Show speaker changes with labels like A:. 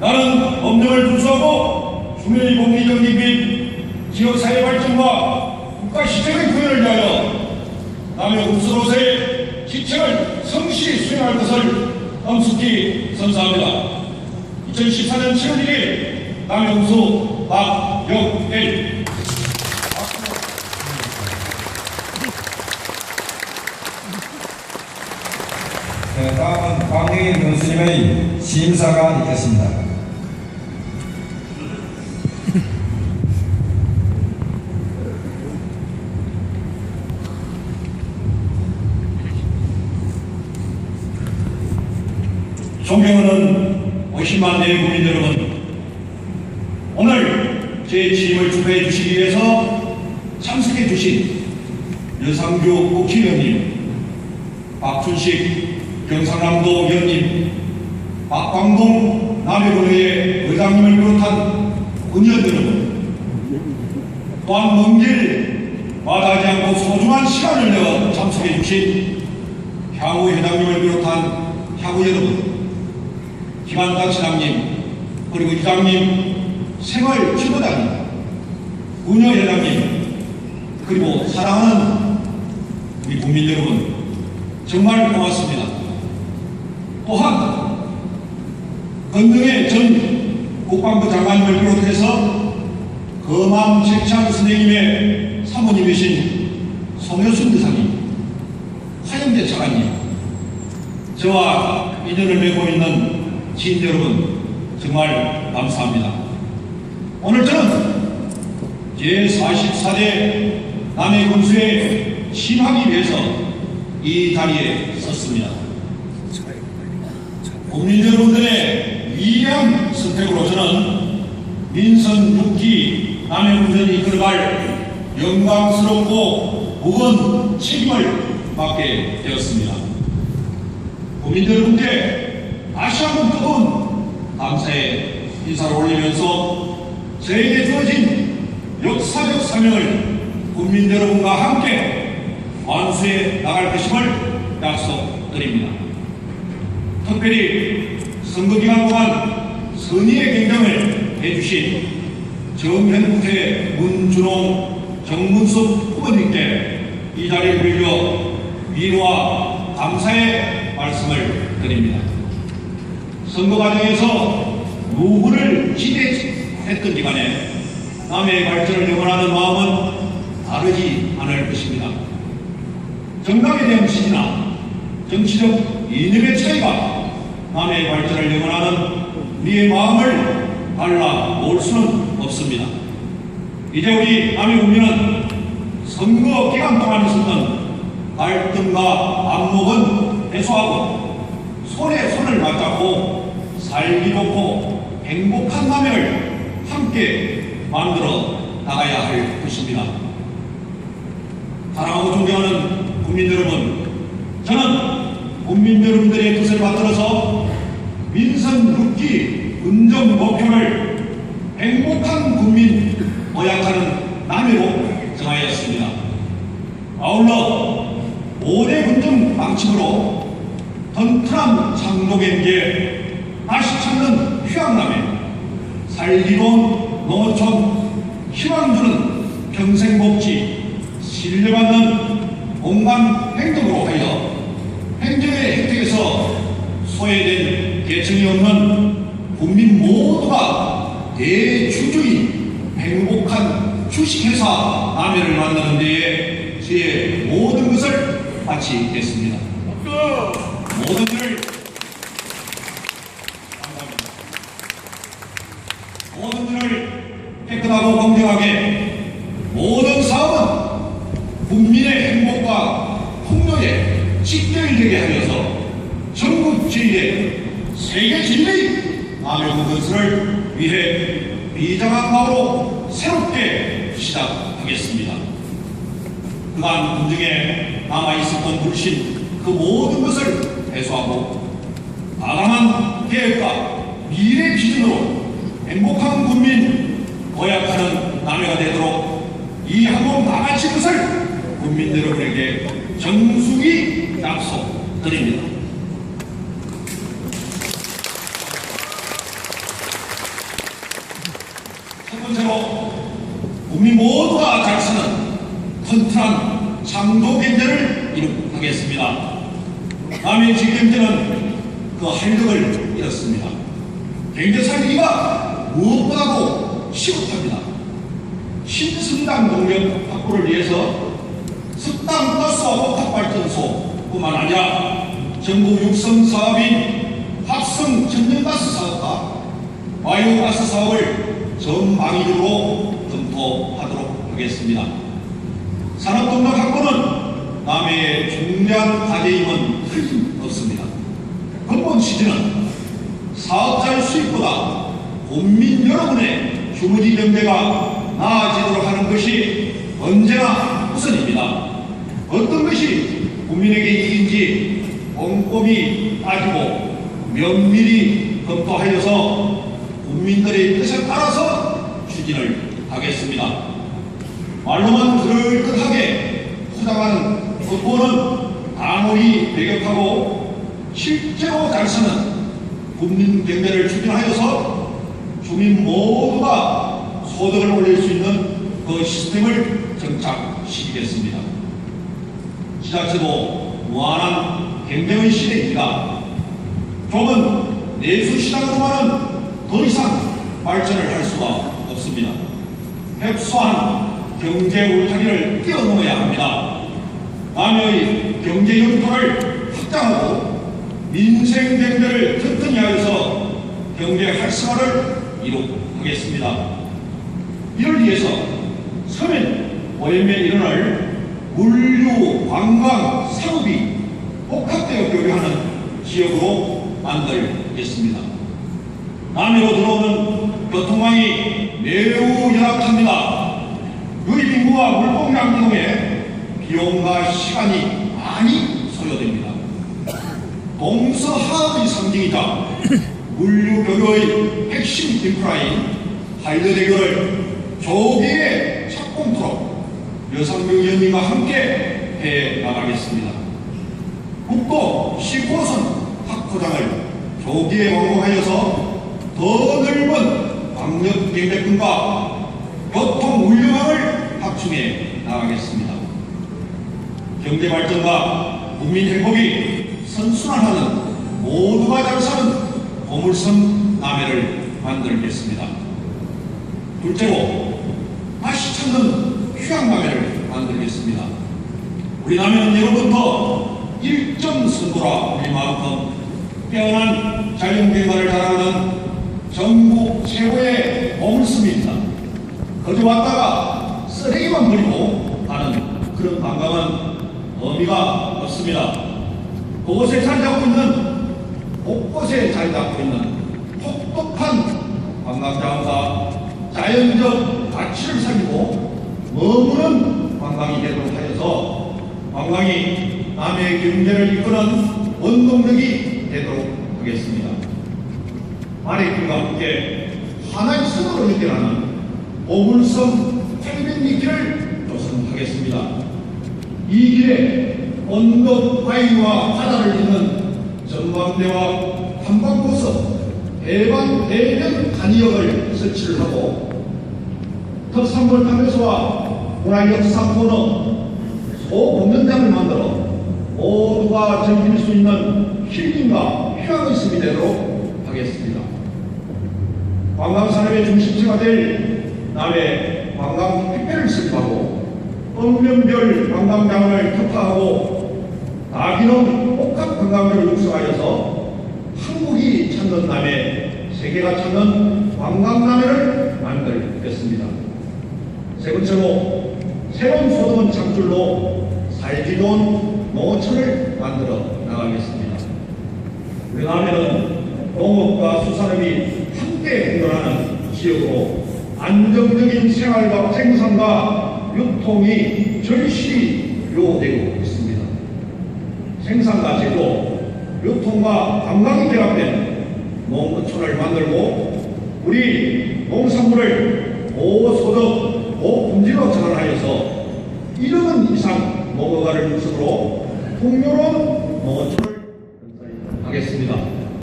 A: 나는 법령을 준수하고 중요히 공리정리 및 지역사회 발전과 국가 시책의 구현을 위하여 남의 흡수로서의 지책을 성실히 수행할 것을 엄숙히 선사합니다. 2014년 7월 1일 남영수 박영일
B: 네, 다음은 광명희 교수님의 심사가 있겠습니다.
A: 존경하는 50만 대의 국민 여러분, 오늘 제 취임을 축하해 주시기 위해서 참석해 주신 여상규 국회의원님, 박춘식 경상남도 의원님, 박광동 남해군의회 의장님을 비롯한 의원 여러분, 또한 먼길 마다하지 않고 소중한 시간을 내어 참석해 주신 향후 회장님을 비롯한 향후 여러분, 김한단 시장님, 그리고 이장님, 생활 최고장님, 운여 회장님, 그리고 사랑하는 우리 국민 여러분, 정말 고맙습니다. 또한, 건능의 전 국방부 장관님을 비롯해서 거만 책창 선생님의 사모님이신 송효순 대사님, 화영대 차관님, 저와 인연을 맺고 있는 지인 여러분 정말 감사합니다. 오늘 저는 제44대 남해 군수에 심하기 위해서 이 자리에 섰습니다. 국민 여러분들의 위대한 선택으로 저는 민선 6기 남해군전이 이끌어갈 영광스럽고 무거운 책임을 맡게 되었습니다. 국민 여러분께 다시 한번 뜨거운 감사의 인사를 올리면서 저에게 주어진 역사적 사명을 국민 여러분과 함께 완수해 나갈 것임을 약속드립니다. 특별히 선거 기간 동안 선의의 경쟁을 해주신 정현태, 문준홍, 정문섭 후보님께 이 자리를 빌려 위로와 감사의 말씀을 드립니다. 선거 과정에서 누구를 기대했던 기간에 남의 발전을 응원하는 마음은 다르지 않을 것입니다. 정당에 대한 지지나 정치적 이념의 차이가 남의 발전을 응원하는 우리의 마음을 달라 놓을 수는 없습니다. 이제 우리 남의 국민은 선거 기간 동안 있었던 갈등과 안목은 해소하고 손에 손을 맞잡고 살기 좋고 행복한 남해를 함께 만들어 나가야 할 것입니다. 사랑하고 존경하는 국민 여러분, 저는 국민 여러분들의 뜻을 받들어서 민선 6기 운정 목표를 행복한 국민 모약하는 남해로 정하였습니다. 아울러 5대 군정 방침으로 튼튼한 창조경제 다시 찾는 휴양남에 살기로운 농어촌 희망 주는 평생복지 신뢰받는 공간 행동으로 하여 행정의 혜택에서 소외된 계층이 없는 국민 모두가 대주주인 행복한 주식회사 남해를 만드는 데에 제 모든 것을 바치겠습니다. 모든 일을 감사합니다. 모든 일을 깨끗하고 공정하게 모든 사업은 국민의 행복과 풍요에 직결되게 하여서 전국 진리의 세계 진리 남의 건설을 위해 비장한 마음으로 새롭게 시작하겠습니다. 그간 군중에 남아있었던 불신 그 모든 것을 해소하고 과감한 계획과 미래 비전으로 행복한 국민 도약하는 남해가 되도록 이 항공 다같이 것을 국민 여러분에게 정숙히 약속드립니다. 번째로 국민 모두가 잘 쓰는 튼튼한 창조 경제를 이룩하겠습니다. 남의 지경제는 그 활력을 잃었습니다. 경제 살리기가 무엇보다도 시급합니다. 신승당 동력 확보를 위해서 석탄 가스와 목탑 발전소 뿐만 아니라 전국 육성 사업인 합성 천연가스 사업과 바이오가스 사업을 전방위적으로 검토하도록 하겠습니다. 산업동력 확보는 남해의 중대한 과제임은 틀림없습니다. 근본 취지는 사업자의 수익보다 국민 여러분의 주머니 경제가 나아지도록 하는 것이 언제나 우선입니다. 어떤 것이 국민에게 이익인지 꼼꼼히 따지고 면밀히 검토하여서 국민들의 뜻에 따라서 추진을 하겠습니다. 말로만 그럴듯하게 포장하는 겉보는 아무리 배격하고 실제로 잘 쓰는 국민 경제를 추진하여서 주민 모두가 소득을 올릴 수 있는 그 시스템을 정착시키겠습니다. 지자체도 무한한 경쟁의 시대입니다. 좀은 내수시장으로만은 더 이상 발전을 할 수가 없습니다. 획수한 경제 울타리를 뛰어넘어야 합니다. 남의 경제 영토를 확장하고 민생 경제를 튼튼히 하여서 경제 활성화를 이룩하겠습니다. 이를 위해서 서면 오염에 일어날 물류, 관광, 산업이 복합되어 교류하는 지역으로 만들겠습니다. 남해로 들어오는 교통망이 매우 열악합니다. 유입 인구와 물공량 이동에 비용과 시간이 많이 소요됩니다. 동서하의 상징이자 물류 교류의 핵심 인프라인 하이드대교를 조기에 착공토록 여상명 의원님과 함께 해 나가겠습니다. 국도 19호선 확포장을 조기에 완공하여서 더 넓은 광역 경제권과 교통 물류망을 확충해 나가겠습니다. 경제 발전과 국민 행복이 선순환하는 모두가 잘 사는 보물섬 남해를 만들겠습니다. 둘째로 맛이 찾는 휴양 남해를 만들겠습니다. 우리 남해는 예로부터 일정 선도라 우리 만큼 빼어난 자연경관을 자랑하는 전국 최고의 보물섬입니다. 거기 왔다가 쓰레기만 버리고 가는 그런 관광은 의미가 없습니다. 그곳에 자리 잡고 있는 곳곳에 자리 잡고 있는 혹독한 관광자원과 자연적 가치를 살리고 머무는 관광이 되도록 하여서 관광이 남의 경제를 이끄는 원동력이 되도록 하겠습니다. 만해길과 함께 하나의 선으로 연결하는 보물섬 텔빈리길을 조성하겠습니다. 이 길에 언덕 바위와 바다를 잇는 전망대와 한방고서 대반 대면 간이역을 설치를 하고 특산물 탐내소와 문화역사 코너 소공연장을 만들어 모두가 즐길 수 있는 힐링과 휴양의 습이 되도록 하겠습니다. 관광산업의 중심지가 될 남해 관광 택배를 수립하고 읍면별 관광장을 특화하고 다기능 복합 관광을 육성하여서 한국이 찾는 남해 세계가 찾는 관광 남해를 만들겠습니다. 세 번째로 새로운 소득은 창출로 살기 좋은 농어촌을 만들어 나가겠습니다. 우리 남해는 농업과 수산업이 함께 공존하는 지역으로 안정적인 생활과 생산과 유통이 절실히 요되고 있습니다. 생산과 제조, 유통과 관광이 결합된 농어촌을 만들고 우리 농산물을 고소득, 고품질로 전환하여서 1억 이상 농어가를 육성으로 풍요로운 농어촌을 건설하겠습니다.